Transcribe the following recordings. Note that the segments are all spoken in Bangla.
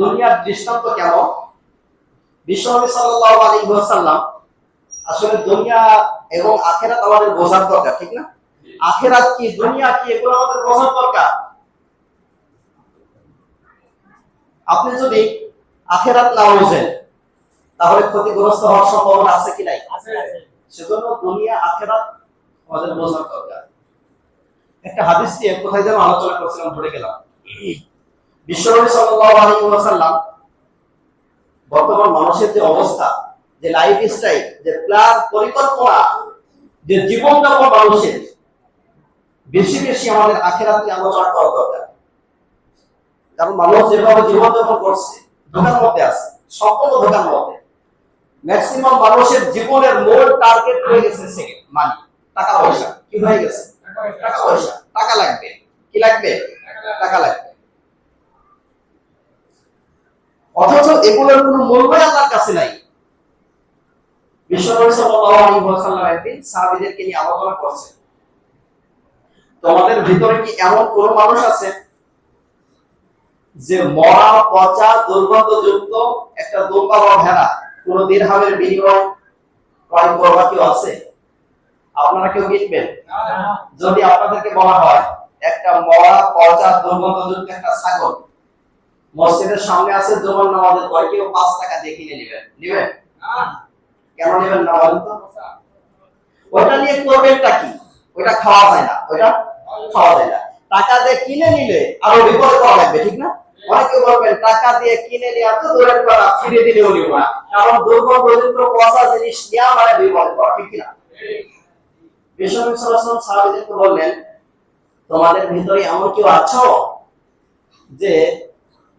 দুনিয়ার দৃষ্টান্ত কেমন? বিশ্বনবী সাল্লাল্লাহু আলাইহি ওয়াসাল্লাম আসলে দুনিয়া এবং আখেরাত আমাদের বোঝার দরকার ঠিক না? আখেরাত কি দুনিয়া কি এগুলো আমাদের বোঝার দরকার? আপনি যদি আখেরাত না বোঝেন তাহলে ক্ষতিগ্রস্ত হওয়ার সম্ভাবনা আছে কি নাই? সেজন্য দুনিয়া আখেরাত আমাদের বোঝার দরকার। একটা হাদিস দিয়ে কোথায় যেন আলোচনা করছিলাম ভুলে গেলাম। বর্তমান মানুষের যে অবস্থা, যে লাইফ স্টাইল যে প্ল্যান পরিকল্পনা, যে জীবন যাপন মানুষের, বেশি বেশি আমাদের আলোচনা করা দরকার। কারণ মানুষ যেভাবে জীবন যাপন করছে ধোকার মধ্যে আছে, সম্পূর্ণ ধোকার মধ্যে। ম্যাক্সিমাম মানুষের জীবনের মূল টার্গেট হয়ে গেছে সেকেন্ড মানি টাকা পয়সা। কি হয়ে গেছে? টাকা পয়সা। টাকা লাগবে। কি লাগবে? টাকা লাগবে। অথচ এগুলোর কোনো মূল্যই আল্লাহর কাছে নাই। বিশ্বনবী সাল্লাল্লাহু আলাইহি ওয়াসাল্লাম একদিন সাহাবীদেরকে নিয়ে আলোচনা করছেন। তোমাদের ভিতরে কি এমন কোন মানুষ আছে যে মরা পচা দুর্গন্ধযুক্ত একটা দুম্বা বা ভেড়া কোন দিরহামের বিনিময় ক্রয় করবা কেউ আছে? আপনারা কেউ কিনবেন যদি আপনাদেরকে বলা হয় একটা মরা পচা দুর্গন্ধযুক্ত একটা ছাগল মসজিদের সামনে আছে জমান নামাজের পরে কেউ পাঁচ টাকা দিয়ে কিনে নেবেন। নেবেন? কেন নেবেন না বলেন তো? ওইটা নিয়ে করবেনটা কি? ওইটা খাওয়া যায় না। ওইটা খাওয়া যায় না। টাকা দিয়ে কিনে নিলে আরও বিপদ করা লাগবে, ঠিক না? অনেকে বলবেন, টাকা দিয়ে কিনে নিয়ে এত দূরের ফিরে দিলেও নিব না। কারণ জিনিস নেওয়া মানে বিপদ ঠিক না বিশ্বনবী বললেন, তোমাদের ভিতরে এমন কেউ আছো যে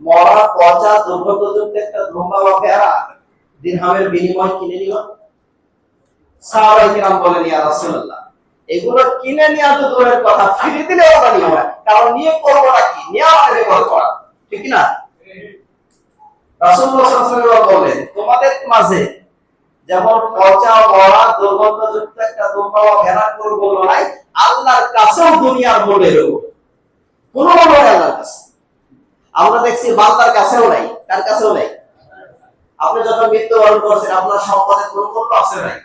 মরা, পচা দুর্গন্ধযুক্ত একটা ধোঁকা বা পেয়ারা দিরহামের বিনিময় কিনে নিল। সাহাবাই কিরাম বলেন, ইয়া রাসূলুল্লাহ, এগুলো কিনে নেওয়া তো দূরের কথা, ফিরে দিলে ওটা নিয়ে হয় কারণ নিয়ে করব না কি? নেওয়া মানে ব্যবহার করা, ঠিক না? রাসূলুল্লাহ সাল্লাল্লাহু আলাইহি বলেন তোমাদের মাঝে যেমন পচা, মরা দুর্গন্ধযুক্ত একটা ধোঁকা বা ভেড়া করব নাই, আল্লাহর কাছেও দুনিয়ার মূল্য এরকম কোনো মূল্য নেই আল্লাহর কাছে দেখছি বান্দার কাছেও নাই কার কাছেও নাই। আপনি যখন মৃত্যুবরণ করছেন, আপনার সম্পদের কোনো মূল্য আছে নাই?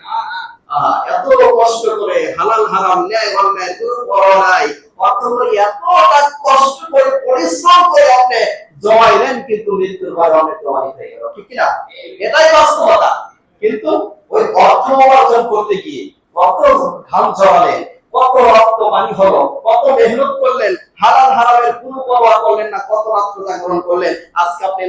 এত কষ্ট করে হালাল, হারাম, ন্যায়, অন্যায় বড় নাই অর্থ এতটা কষ্ট করে, পরিশ্রম করে আপনি জমাইলেন, কিন্তু মৃত্যুর ভয় অনেক জমাই হয়ে গেল ঠিক না এটাই বাস্তবতা। কিন্তু ওই অর্থ অর্জন করতে গিয়ে কত ঘাম ঝরালেন কত রক্ত পানি হলো, কত মেহনত করলেন, হালাল হারামের কোনো পরোয়া করলেন না, কত রক্ত জাগরণ করলেন, আজকে আপনি